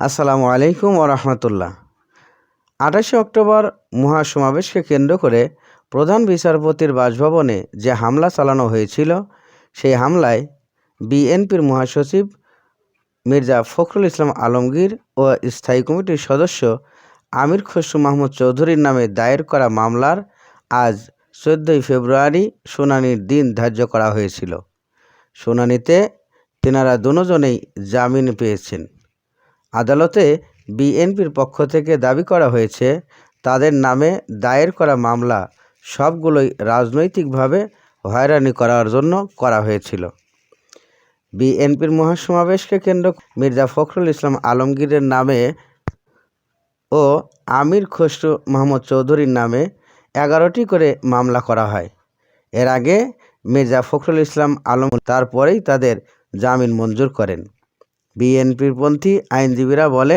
আসসালামু আলাইকুম ওরহমতুল্লাহ আঠাশে অক্টোবর মহাসমাবেশকে কেন্দ্র করে প্রধান বিচারপতির বাসভবনে যে হামলা চালানো হয়েছিল, সেই হামলায় বিএনপির মহাসচিব মির্জা ফখরুল ইসলাম আলমগীর ও স্থায়ী কমিটির সদস্য আমির খসরু মাহমুদ চৌধুরীর নামে দায়ের করা মামলার আজ চোদ্দোই ফেব্রুয়ারি শুনানির দিন ধার্য করা হয়েছিল। শুনানিতে তেনারা দুজনেই জামিন পেয়েছেন। আদালতে বিএনপির পক্ষ থেকে দাবি করা হয়েছে, তাদের নামে দায়ের করা মামলা সবগুলোই রাজনৈতিকভাবে হয়রানি করার জন্য করা হয়েছিল। বিএনপির মহাসমাবেশকে কেন্দ্র মির্জা ফখরুল ইসলাম আলমগীরের নামে ও আমির খসরু মাহমুদ চৌধুরীর নামে এগারোটি করে মামলা করা হয়। এর আগে মির্জা ফখরুল ইসলাম আলম তারপরেই তাদের জামিন মঞ্জুর করেন। বিএনপির পন্থী আইনজীবীরা বলে